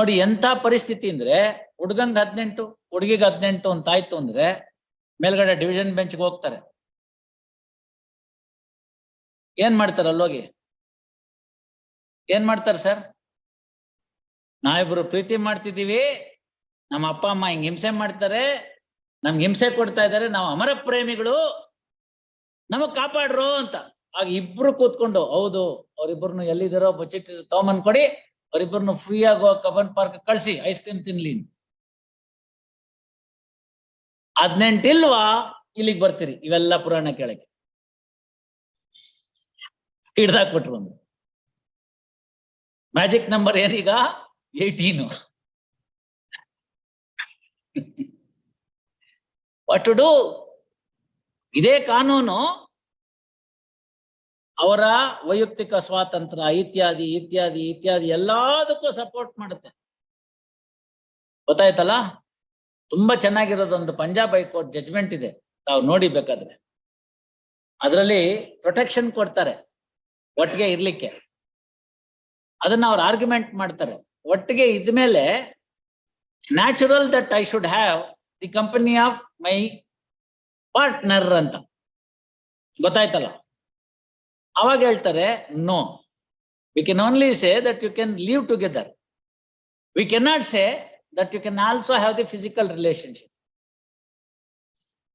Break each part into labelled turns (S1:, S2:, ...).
S1: ನೋಡಿ ಎಂತ ಪರಿಸ್ಥಿತಿ ಅಂದ್ರೆ ಹುಡ್ಗಂಗ್ ಹದಿನೆಂಟು, ಹುಡುಗಿಗೆ ಹದಿನೆಂಟು ಅಂತ ಆಯ್ತು ಅಂದ್ರೆ ಮೇಲ್ಗಡೆ ಡಿವಿಷನ್ ಬೆಂಚ್ಗೆ ಹೋಗ್ತಾರೆ. ಏನ್ ಮಾಡ್ತಾರೆ ಅಲ್ಲೋಗಿ? ಏನ್ ಮಾಡ್ತಾರೆ ಸರ್ ನಾವಿಬ್ರು ಪ್ರೀತಿ ಮಾಡ್ತಿದ್ದೀವಿ, ನಮ್ಮ ಅಪ್ಪ, ಅಮ್ಮ ಹಿಂಗ್ ಹಿಂಸೆ ಮಾಡ್ತಾರೆ, ನಮ್ಗೆ ಹಿಂಸೆ ಕೊಡ್ತಾ ಇದ್ದಾರೆ, ನಾವು ಅಮರ ಪ್ರೇಮಿಗಳು, ನಮಗ್ ಕಾಪಾಡ್ರು ಅಂತ. ಆಗ ಇಬ್ರು ಕೂತ್ಕೊಂಡು, ಹೌದು ಅವ್ರಿಬ್ರು ಎಲ್ಲಿದ್ದಾರೋ, ಬಚ್ಚಿಟ್ಟಿರೋ, ತಗೊಂಬಂದ್ ಕೊಡಿ ಅವ್ರಿಬ್ರು ಫ್ರೀ ಆಗೋ ಕಬನ್ ಪಾರ್ಕ್ ಕಳ್ಸಿ ಐಸ್ ಕ್ರೀಮ್ ತಿನ್ಲಿ ಹದ್ನೆಂಟಿಲ್ವಾ ಇಲ್ಲಿಗೆ ಬರ್ತೀರಿ. ಇವೆಲ್ಲ ಪುರಾಣ ಕೇಳಕ್ಕೆ. ಹಿಡ್ದಾಕ್ಬಿಟ್ರು ಒಂದು ಮ್ಯಾಜಿಕ್ ನಂಬರ್ ಏನೀಗ? ಏಯ್ಟೀನು ವಾಟ್ ಟು ಡೂ ಇದೇ ಕಾನೂನು. ಅವರ ವೈಯಕ್ತಿಕ ಸ್ವಾತಂತ್ರ್ಯ, ಇತ್ಯಾದಿ ಇತ್ಯಾದಿ ಇತ್ಯಾದಿ ಎಲ್ಲದಕ್ಕೂ ಸಪೋರ್ಟ್ ಮಾಡುತ್ತೆ. ಗೊತ್ತಾಯ್ತಲ್ಲ? ತುಂಬಾ ಚೆನ್ನಾಗಿರೋದೊಂದು ಪಂಜಾಬ್ ಹೈಕೋರ್ಟ್ ಜಜ್ಮೆಂಟ್ ಇದೆ. ತಾವು ನೋಡಿ ಬೇಕಾದ್ರೆ. ಅದರಲ್ಲಿ ಪ್ರೊಟೆಕ್ಷನ್ ಕೊಡ್ತಾರೆ, ಒಟ್ಟಿಗೆ ಇರ್ಲಿಕ್ಕೆ. ಅದನ್ನ ಅವ್ರು ಆರ್ಗ್ಯುಮೆಂಟ್ ಮಾಡ್ತಾರೆ. ಒಟ್ಟಿಗೆ ಇದ್ಮೇಲೆ natural that I should have the company of my partner ಅಂತ. ಗೊತ್ತಾಯ್ತಲ್ಲ? ಅವಾಗ ಹೇಳ್ತಾರೆ no we can only say that you can live together we can not say that you can also have the physical relationship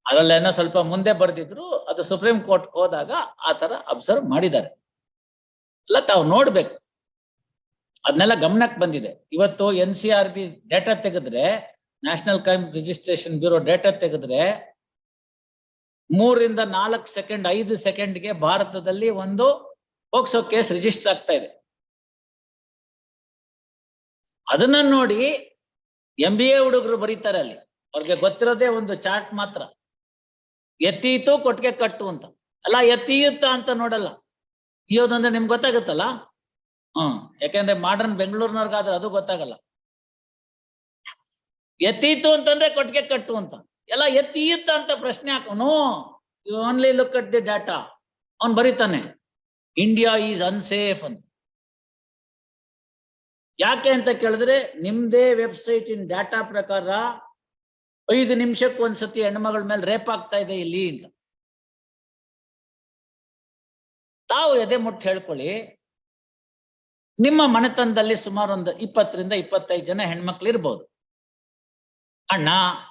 S1: ಅದರಲ್ಲೇನೋ ಸ್ವಲ್ಪ ಮುಂದೆ ಬರೆದಿದ್ರು, ಅದು supreme court ಹೋದಾಗ ಆ ತರ ಅಬ್ಸರ್ವ್ ಮಾಡಿದ್ದಾರೆ. ಎಲ್ಲ ತಾವು ನೋಡ್ಬೇಕು. ಅದನ್ನೆಲ್ಲ ಗಮನಕ್ಕೆ ಬಂದಿದೆ. ಇವತ್ತು N C R B data ತೆಗೆದ್ರೆ national crime registration bureau data ತೆಗೆದ್ರೆ ಮೂರಿಂದ ನಾಲ್ಕು ಸೆಕೆಂಡ್, ಐದು ಸೆಕೆಂಡ್ಗೆ ಭಾರತದಲ್ಲಿ ಒಂದು ಪೋಕ್ಸೋ ಕೇಸ್ ರಿಜಿಸ್ಟರ್ ಆಗ್ತಾ ಇದೆ. ಅದನ್ನ ನೋಡಿ ಎಂ ಬಿ ಎ ಹುಡುಗರು ಬರೀತಾರೆ ಅಲ್ಲಿ. ಅವ್ರಿಗೆ ಗೊತ್ತಿರೋದೇ ಒಂದು ಚಾರ್ಟ್ ಮಾತ್ರ. ಎತ್ತೀತು ಕೊಟ್ಟಿಗೆ ಕಟ್ಟು ಅಂತ. ಅಲ್ಲ, ಎತ್ತೀಯುತ್ತ ಅಂತ ನೋಡಲ್ಲ. ಇಯೋದಂದ್ರೆ ನಿಮ್ಗೆ ಗೊತ್ತಾಗುತ್ತಲ್ಲ? ಹ್ಮ್ ಯಾಕೆಂದ್ರೆ ಮಾಡರ್ನ್ ಬೆಂಗಳೂರಿನವ್ರಿಗಾದ್ರೆ ಅದು ಗೊತ್ತಾಗಲ್ಲ. ಎತ್ತೀತು ಅಂತಂದ್ರೆ ಕೊಟ್ಟಿಗೆ ಕಟ್ಟು ಅಂತ. ಎಲ್ಲ ಎತ್ತೀಯುತ್ತ ಅಂತ ಪ್ರಶ್ನೆ ಹಾಕೋನು? You only look at the data ಅವನ್ ಬರೀತಾನೆ ಇಂಡಿಯಾ ಈಸ್ ಅನ್ಸೇಫ್ ಅಂತ. ಯಾಕೆ ಅಂತ ಕೇಳಿದ್ರೆ, ನಿಮ್ದೇ ವೆಬ್ಸೈಟ್ ಇನ್ ಡಾಟಾ ಪ್ರಕಾರ ಐದು ನಿಮಿಷಕ್ಕೆ ಒಂದ್ಸತಿ ಹೆಣ್ಮಗಳ ಮೇಲೆ ರೇಪ್ ಆಗ್ತಾ ಇದೆ ಇಲ್ಲಿ ಅಂತ. ತಾವು ಎದೆ ಮುಟ್ಟು ಹೇಳ್ಕೊಳ್ಳಿ, ನಿಮ್ಮ ಮನೆತನದಲ್ಲಿ ಸುಮಾರು ಒಂದು ಇಪ್ಪತ್ತರಿಂದ ಇಪ್ಪತ್ತೈದು ಜನ ಹೆಣ್ಮಕ್ಳು ಇರ್ಬೋದು. ಅಣ್ಣ,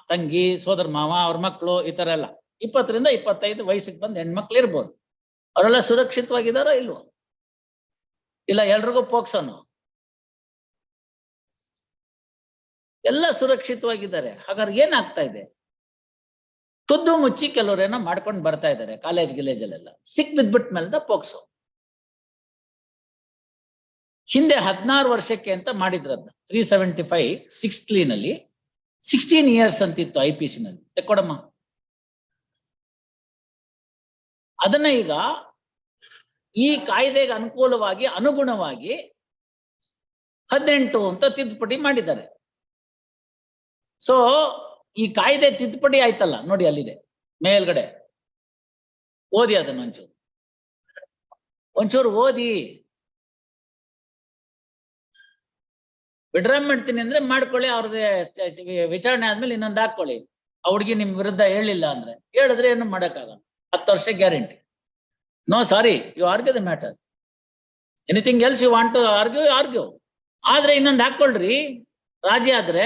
S1: ತಂಗಿ, ಸೋದರ ಮಾವ, ಅವ್ರ ಮಕ್ಕಳು ಈ ತರ ಎಲ್ಲ. ಇಪ್ಪತ್ತರಿಂದ ಇಪ್ಪತ್ತೈದು ವಯಸ್ಸಿಗೆ ಬಂದು ಹೆಣ್ಮಕ್ಳು ಇರ್ಬೋದು. ಅವರೆಲ್ಲ ಸುರಕ್ಷಿತವಾಗಿದಾರೋ ಇಲ್ವೋ? ಇಲ್ಲ, ಎಲ್ರಿಗೂ ಪೋಕ್ಸೋನು? ಎಲ್ಲ ಸುರಕ್ಷಿತವಾಗಿದ್ದಾರೆ. ಹಾಗಾದ್ರೆ ಏನಾಗ್ತಾ ಇದೆ? ತುದ್ದು ಮುಚ್ಚಿ ಕೆಲವರೇನೋ ಮಾಡ್ಕೊಂಡು ಬರ್ತಾ ಇದ್ದಾರೆ ಕಾಲೇಜ್ ಗಿಲೇಜಲ್ಲೆಲ್ಲ. ಸಿಕ್ ಬಿದ್ಬಿಟ್ ಮೇಲೆ ಪೋಕ್ಸೋ. ಹಿಂದೆ ಹದಿನಾರು ವರ್ಷಕ್ಕೆ ಅಂತ ಮಾಡಿದ್ರದ್ನ. ತ್ರೀ ಸೆವೆಂಟಿ ಫೈವ್ ಸಿಕ್ಸ್ನಲ್ಲಿ ಸಿಕ್ಸ್ಟೀನ್ ಇಯರ್ಸ್ ಅಂತಿತ್ತು ಐ ಪಿ ನಲ್ಲಿ. ತೆಕ್ಕೊಡಮ್ಮ ಅದನ್ನ ಈಗ ಈ ಕಾಯ್ದೆಗೆ ಅನುಕೂಲವಾಗಿ, ಅನುಗುಣವಾಗಿ ಹದಿನೆಂಟು ಅಂತ ತಿದ್ದುಪಡಿ ಮಾಡಿದ್ದಾರೆ. ಸೊ ಈ ಕಾಯ್ದೆ ತಿದ್ದುಪಡಿ ಆಯ್ತಲ್ಲ, ನೋಡಿ ಅಲ್ಲಿದೆ, ಮೇಲ್ಗಡೆ. ಓದಿ ಅದನ್ನ ಒಂಚೂರು. ಒಂಚೂರು ಓದಿ. ವಿಡ್ರಾ ಮಾಡ್ತೀನಿ ಅಂದ್ರೆ ಮಾಡ್ಕೊಳ್ಳಿ ಅವ್ರದ್ದೇ ವಿಚಾರಣೆ ಆದ್ಮೇಲೆ ಇನ್ನೊಂದು ಹಾಕೊಳ್ಳಿ. ಆ ಹುಡುಗಿ ನಿಮ್ ವಿರುದ್ಧ ಹೇಳಿಲ್ಲ ಅಂದ್ರೆ ಹೇಳಿದ್ರೆ ಏನು ಮಾಡಕ್ಕಾಗಲ್ಲ. ಹತ್ತು ವರ್ಷ guarantee. No sorry you argue the matter anything else you want to argue argue ಆದ್ರೆ ಇನ್ನೊಂದು ಹಾಕೊಳ್ರಿ. ರಾಜಿ ಆದ್ರೆ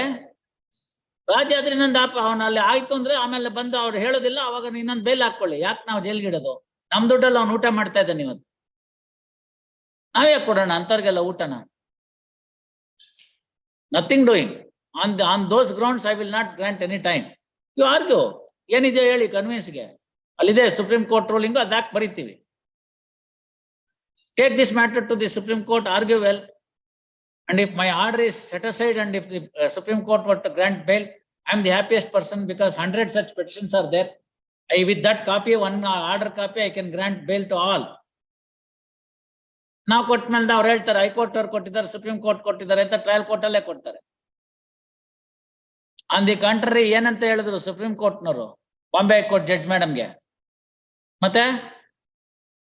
S1: ರಾಜಿ ಆದ್ರೆ ಇನ್ನೊಂದು ಹಾಪ, ಅವನ ಅಲ್ಲಿ ಆಯ್ತು ಅಂದ್ರೆ ಆಮೇಲೆ ಬಂದು ಅವ್ರು ಹೇಳೋದಿಲ್ಲ, ಅವಾಗ ಇನ್ನೊಂದು ಬೇಲ್ ಹಾಕೊಳ್ಳಿ. ಯಾಕೆ ನಾವು ಜೈಲ್ಗಿಡೋದು? ನಮ್ ದುಡ್ಡಲ್ಲಿ ಅವ್ನು ಊಟ ಮಾಡ್ತಾ ಇದ್ದಾನೆ ಇವತ್ತು. ನಾವೇ ಕೊಡೋಣ? ಅಂತವ್ರಿಗೆಲ್ಲ ಊಟನ? Nothing doing on the on those grounds I will not grant any time you argue ಏನಿದೆ ಹೇಳಿ ಕನ್ವಿನ್ಸ್ಗೆ ಅಲ್ಲಿದೆ ಸುಪ್ರೀಂ ಕೋರ್ಟ್ ರೂಲಿಂಗ್ ಅದಾಕ್ ಬರೀತೀವಿ. Take this matter to the Supreme Court argue well and if my order is set aside and if the Supreme Court would grant bail I am the happiest person because hundred such petitions are there I with that copy one order copy I can grant bail to all ನಾವು ಕೊಟ್ಟ ಮೇಲೆ ಅವ್ರು ಹೇಳ್ತಾರೆ, high court ಅವ್ರು ಕೊಟ್ಟಿದ್ದಾರೆ, supreme court ಕೊಟ್ಟಿದ್ದಾರೆ ಅಂತ trial court ಅಲ್ಲೇ ಕೊಡ್ತಾರೆ. ಆನ್ ದಿ ಕಂಟ್ರಿ ಏನಂತ ಹೇಳಿದ್ರು ಸುಪ್ರೀಂ ಕೋರ್ಟ್ನವರು? ಬಾಂಬೆ ಹೈಕೋರ್ಟ್ ಜಡ್ಜ್ ಮೇಡಮ್ಗೆ ಮತ್ತೆ?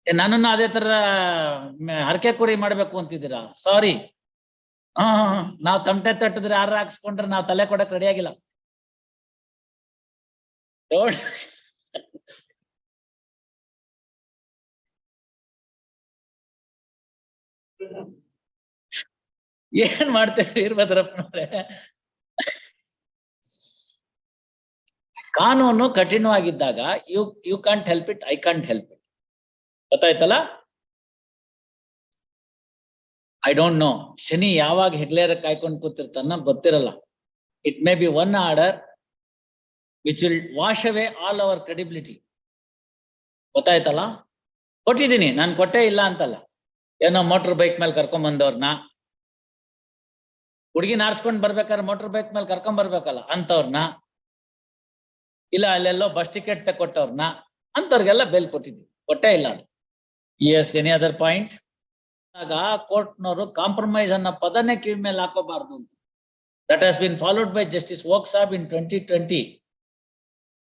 S1: ನನ್ನನ್ನು ಅದೇ ತರ ಹರಕೆ ಕುರಿ ಮಾಡ್ಬೇಕು ಅಂತಿದ್ದೀರಾ? ಸಾರಿ ಹ ನಾವ್ ತಮಟೆ ತಟ್ಟಿದ್ರೆ ಯಾರು ಹಾಕ್ಸ್ಕೊಂಡ್ರೆ ನಾವ್ ತಲೆ ಕೊಡಕ್ ರೆಡಿ ಆಗಿಲ್ಲ. ಏನ್ ಮಾಡ್ತೇವೆ ವೀರಭದ್ರಪ್ಪನವ್ರೆ ಕಾನೂನು ಕಠಿಣವಾಗಿದ್ದಾಗ you you can't help it I can't help it ಗೊತ್ತಾಯ್ತಲ್ಲ? ಐ ಡೋಂಟ್ ನೋ ಶನಿ ಯಾವಾಗ ಹೆಗ್ಲೇರ ಕಾಯ್ಕೊಂಡು ಕೂತಿರ್ತಾನ ಗೊತ್ತಿರಲ್ಲ. It may be one order which will wash away all our credibility ಗೊತ್ತಾಯ್ತಲ್ಲ? ಕೊಟ್ಟಿದ್ದೀನಿ. ನಾನು ಕೊಟ್ಟೇ ಇಲ್ಲ ಅಂತಲ್ಲ. ಏನೋ ಮೋಟ್ರ್ ಬೈಕ್ ಮೇಲೆ ಕರ್ಕೊಂಡ್ ಬಂದವ್ರನ್ನ ಹುಡುಗಿ ನಾರ್ಸ್ಕೊಂಡ್ ಬರ್ಬೇಕಾದ್ರೆ ಮೋಟರ್ ಬೈಕ್ ಮೇಲೆ ಕರ್ಕೊಂಡ್ ಬರ್ಬೇಕಲ್ಲ ಅಂತವ್ರನ್ನ ಇಲ್ಲ ಅಲ್ಲೆಲ್ಲೋ ಬಸ್ ಟಿಕೆಟ್ ತಕೊಟ್ಟವ್ರನ್ನ ಅಂತವ್ರಿಗೆಲ್ಲ ಬೇಲ್ ಕೊಟ್ಟಿದ್ವಿ ಕೊಟ್ಟೇ ಇಲ್ಲ ಅದು. ಎಸ್ ಎನಿ ಅದರ್ ಪಾಯಿಂಟ್ ಆಗ ಕೋರ್ಟ್ನವರು ಕಾಂಪ್ರಮೈಸ್ ಅನ್ನೋ ಪದನೇ ಕಿವಿ ಮೇಲೆ ಹಾಕೋಬಾರ್ದು ಅಂತ. That has been followed by justice Oka saab in twenty twenty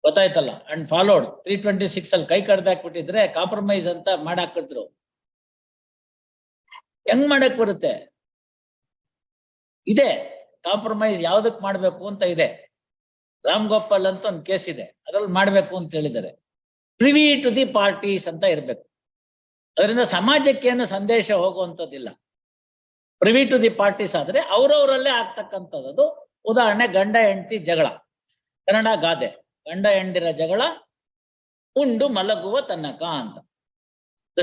S1: ಗೊತ್ತಾಯ್ತಲ್ಲ? And followed three twenty six ಅಲ್ಲಿ ಕೈ ಕಡ್ದಾಕ್ಬಿಟ್ಟಿದ್ರೆ ಕಾಂಪ್ರಮೈಸ್ ಅಂತ ಮಾಡಾಕಿದ್ರು ಹೆಂಗ್ ಮಾಡಕ್ ಬರುತ್ತೆ? ಇದೆ. ಕಾಂಪ್ರಮೈಸ್ ಯಾವ್ದಕ್ ಮಾಡ್ಬೇಕು ಅಂತ ಇದೆ. ರಾಮ್ ಗೋಪಾಲ್ ಅಂತ ಒಂದು ಕೇಸ್ ಇದೆ. ಅದ್ರಲ್ಲಿ ಮಾಡ್ಬೇಕು ಅಂತ ಹೇಳಿದ್ದಾರೆ. ಪ್ರಿವಿ ಟು ದಿ ಪಾರ್ಟೀಸ್ ಅಂತ ಇರ್ಬೇಕು. ಅದರಿಂದ ಸಮಾಜಕ್ಕೆ ಏನು ಸಂದೇಶ ಹೋಗುವಂಥದ್ದಿಲ್ಲ. ಪ್ರಿವಿ ಟು ದಿ ಪಾರ್ಟೀಸ್ ಆದ್ರೆ ಅವ್ರವ್ರಲ್ಲೇ ಆಗ್ತಕ್ಕಂಥದ್ದು ಉದಾಹರಣೆ ಗಂಡ, ಹೆಂಡತಿ, ಜಗಳ. ಕನ್ನಡ ಗಾದೆ. ಗಂಡ, ಹೆಂಡಿರ ಜಗಳ, ಉಂಡು, ಮಲಗುವ ತನಕ ಅಂತ.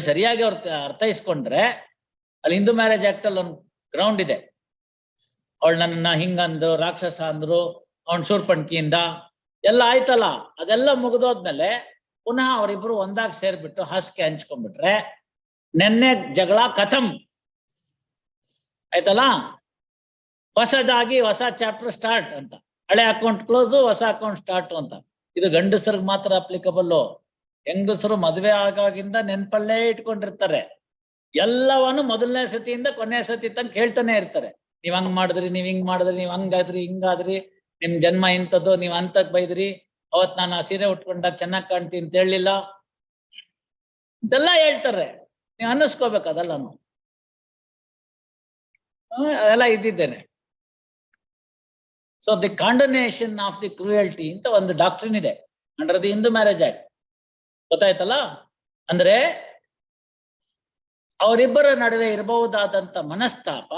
S1: ಸರಿಯಾಗಿ ಅವ್ರ ಅರ್ಥೈಸ್ಕೊಂಡ್ರೆ ಅಲ್ಲಿ ಹಿಂದೂ ಮ್ಯಾರೇಜ್ ಆಕ್ಟ್ ಅಲ್ಲಿ ಒಂದು ಗ್ರೌಂಡ್ ಇದೆ. ಅವಳು ನನ್ನ ಹಿಂಗಂದ್ರು, ರಾಕ್ಷಸ ಅಂದ್ರು, ಅವನ್ ಶೂರ್ಪಣ್ಕಿಯಿಂದ ಎಲ್ಲ ಆಯ್ತಲ್ಲ. ಅದೆಲ್ಲ ಮುಗಿದೋದ್ಮೇಲೆ ಪುನಃ ಅವರಿಬ್ರು ಒಂದಾಗ್ ಸೇರ್ಬಿಟ್ಟು ಹಾಸಿಗೆ ಹಂಚ್ಕೊಂಡ್ಬಿಟ್ರೆ ನೆನ್ನೆ ಜಗಳ ಕಥಂ. ಆಯ್ತಲ್ಲ? ಹೊಸದಾಗಿ ಹೊಸ ಚಾಪ್ಟರ್ ಸ್ಟಾರ್ಟ್ ಅಂತ. ಹಳೆ ಅಕೌಂಟ್ ಕ್ಲೋಸ್, ಹೊಸ ಅಕೌಂಟ್ ಸ್ಟಾರ್ಟ್ ಅಂತ. ಇದು ಗಂಡಸರಿಗೆ ಮಾತ್ರ ಅಪ್ಲಿಕಬಲ್ ಹೆಂಗಸರು ಮದುವೆ ಆಗಾಗಿಂದ ನೆನ್ಪಲ್ಲೇ ಇಟ್ಕೊಂಡಿರ್ತಾರೆ. ಎಲ್ಲವನ್ನು ಮೊದಲನೇ ಸತಿಯಿಂದ ಕೊನೆ ಸತಿ ತಂಗ ಹೇಳ್ತಾನೆ ಇರ್ತಾರೆ. ನೀವ್ ಹಂಗ್ ಮಾಡಿದ್ರಿ, ನೀವ್ ಹಿಂಗ್ ಮಾಡಿದ್ರಿ, ನೀವ್ ಹಂಗಾದ್ರಿ ಹಿಂಗಾದ್ರಿ ನಿಮ್ ಜನ್ಮ ಇಂಥದ್ದು, ನೀವ್ ಅಂತಕ್ ಬೈದ್ರಿ, ಅವತ್ ನಾನು ಆ ಸೀರೆ ಉಟ್ಕೊಂಡಾಗ ಚೆನ್ನಾಗ್ ಕಾಣ್ತೀನಿ ಅಂತ ಹೇಳಿಲ್ಲ ಇದೆಲ್ಲ ಹೇಳ್ತಾರೆ, ನೀವ್ ಅನ್ನಿಸ್ಕೋಬೇಕು ಅದೆಲ್ಲ ಅದೆಲ್ಲ ಇದ್ದಿದ್ದೇನೆ. So the condonation of the cruelty ಅಂತ ಒಂದು ಡಾಕ್ಟ್ರಿನ್ ಇದೆ. Under the Hindu Marriage Act ಗೊತ್ತಾಯ್ತಲ್ಲ? ಅಂದ್ರೆ, ಅವರಿಬ್ಬರ ನಡುವೆ ಇರಬಹುದಾದಂತ ಮನಸ್ತಾಪ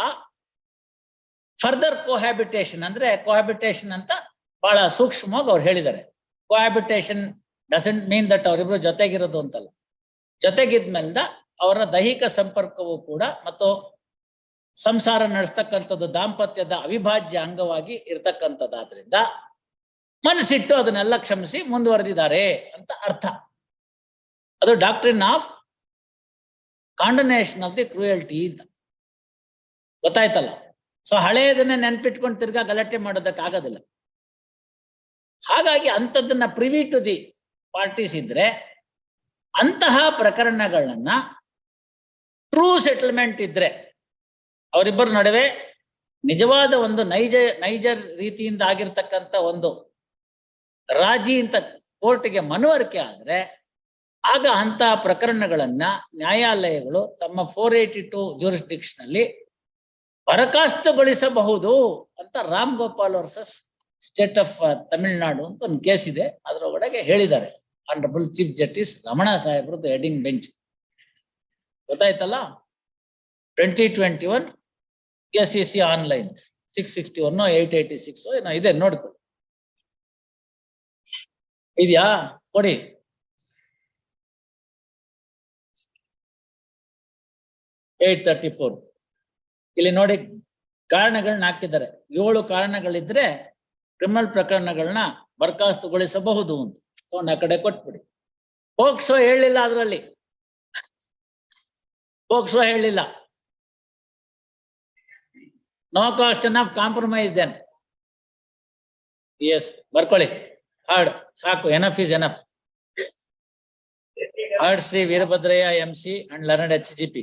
S1: ಫರ್ದರ್ ಕೋಹ್ಯಾಬಿಟೇಷನ್ ಅಂದ್ರೆ ಕೋಹ್ಯಾಬಿಟೇಷನ್ ಅಂತ ಬಹಳ ಸೂಕ್ಷ್ಮವಾಗಿ ಅವ್ರು ಹೇಳಿದ್ದಾರೆ. ಕೋಹ್ಯಾಬಿಟೇಷನ್ ಡಸೆಂಟ್ ಮೀನ್ ದಟ್ ಅವರಿಬ್ರು ಜೊತೆಗಿರೋದು ಅಂತಲ್ಲ. ಜೊತೆಗಿದ್ಮೇಲಿಂದ ಅವರ ದೈಹಿಕ ಸಂಪರ್ಕವು ಕೂಡ ಮತ್ತು ಸಂಸಾರ ನಡೆಸ್ತಕ್ಕಂಥದ್ದು ದಾಂಪತ್ಯದ ಅವಿಭಾಜ್ಯ ಅಂಗವಾಗಿ ಇರ್ತಕ್ಕಂಥದ್ದಾದ್ರಿಂದ ಮನಸ್ಸಿಟ್ಟು ಅದನ್ನೆಲ್ಲ ಕ್ಷಮಿಸಿ ಮುಂದುವರೆದಿದ್ದಾರೆ ಅಂತ ಅರ್ಥ. ಅದು doctrine of condonation of the cruelty ಅಂತ. ಗೊತ್ತಾಯ್ತಲ್ಲ? ಸೊ ಹಳೆಯದನ್ನ ನೆನ್ಪಿಟ್ಕೊಂಡು ತಿರ್ಗಾ ಗಲಾಟೆ ಮಾಡೋದಕ್ಕೆ ಆಗೋದಿಲ್ಲ. ಹಾಗಾಗಿ ಅಂಥದ್ದನ್ನ ಪ್ರಿವಿ ಟು ದಿ ಪಾರ್ಟೀಸ್ ಇದ್ರೆ, ಅಂತಹ ಪ್ರಕರಣಗಳನ್ನ ಟ್ರೂ ಸೆಟಲ್ಮೆಂಟ್ ಇದ್ರೆ, ಅವರಿಬ್ಬರ ನಡುವೆ ನಿಜವಾದ ಒಂದು ನೈಜ ನೈಜ ರೀತಿಯಿಂದ ಆಗಿರ್ತಕ್ಕಂಥ ಒಂದು ರಾಜಿ ಅಂತ ಕೋರ್ಟ್ಗೆ ಮನವರಿಕೆ ಆದ್ರೆ, ಆಗ ಅಂತಹ ಪ್ರಕರಣಗಳನ್ನ ನ್ಯಾಯಾಲಯಗಳು ತಮ್ಮ ಫೋರ್ ಏಯ್ಟಿ ಟು ಜೂರಿಸ್ಡಿಕ್ಷನ್ ಅಲ್ಲಿ ಬರಖಾಸ್ತುಗೊಳಿಸಬಹುದು ಅಂತ Ram Gopal versus state of Tamil Nadu ಅಂತ ಒಂದು ಕೇಸ್ ಇದೆ. ಅದರೊಳಗೆ ಹೇಳಿದ್ದಾರೆ. ಆನರಬಲ್ ಚೀಫ್ ಜಸ್ಟಿಸ್ ರಮಣ ಸಾಹೇಬ್ರದ್ದು ಹೆಡಿಂಗ್ ಬೆಂಚ್ ಗೊತ್ತಾಯ್ತಲ್ಲ? Twenty twenty one S C C online six sixty one eight eighty six ಏನೋ ಇದೆ, ನೋಡ್ಕೊಳ್ಳಿ. ಇದೆಯಾ? ಕೊಡಿ. ಏಟ್ ತರ್ಟಿ ಫೋರ್ ಇಲ್ಲಿ ನೋಡಿ ಕಾರಣಗಳನ್ನ ಹಾಕಿದ್ದಾರೆ ಏಳು ಕಾರಣಗಳಿದ್ರೆ ಕ್ರಿಮಿನಲ್ ಪ್ರಕರಣಗಳನ್ನ ಬರ್ಖಾಸ್ತುಗೊಳಿಸಬಹುದು ಅಂತ. ತಗೊಂಡು ಕಡೆ ಕೊಟ್ಬಿಡಿ. ಪೋಕ್ಸೋ ಹೇಳಿಲ್ಲ ಅದರಲ್ಲಿ. ಪೋಕ್ಸೋ ಹೇಳಿಲ್ಲ. No cost of compromise then S ಬರ್ಕೊಳ್ಳಿ. ಹಾರ್ಡ್ ಸಾಕು. Enough is enough heard Shri Veerabhadrayya M C and learned H G P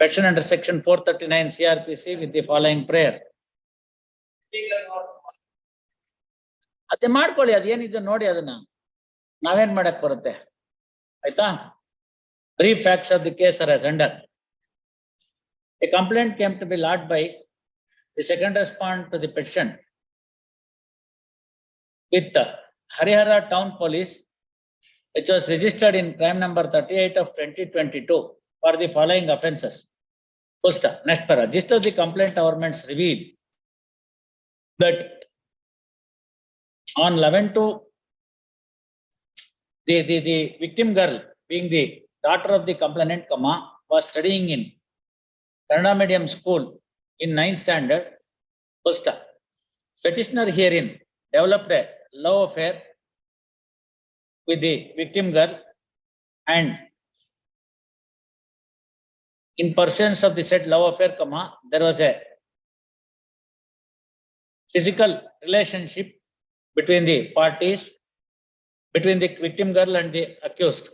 S1: Petition under section four thirty-nine CRPC with the following prayer. ಅದೇ ಮಾಡ್ಕೊಳ್ಳಿ ಅದೇನಿದೆ ನೋಡಿ ಅದನ್ನ ನಾವೇನ್ ಮಾಡಕ್ ಬರುತ್ತೆ ಆಯ್ತಾ brief facts of the case are under a complaint came to be lodged by The second respond to the petition with uh, Harihara Town Police, which was registered in crime number thirty-eight of twenty twenty-two for the following offences. First, next para, gist of the complaint governments reveal that on eleven to the, the, the victim girl being the daughter of the complainant, comma, was studying in Kannada medium school in ninth standard. First, petitioner herein developed a love affair with the victim girl and in pursuance of the said love affair, comma, there was a physical relationship between the parties, between the victim girl and the accused.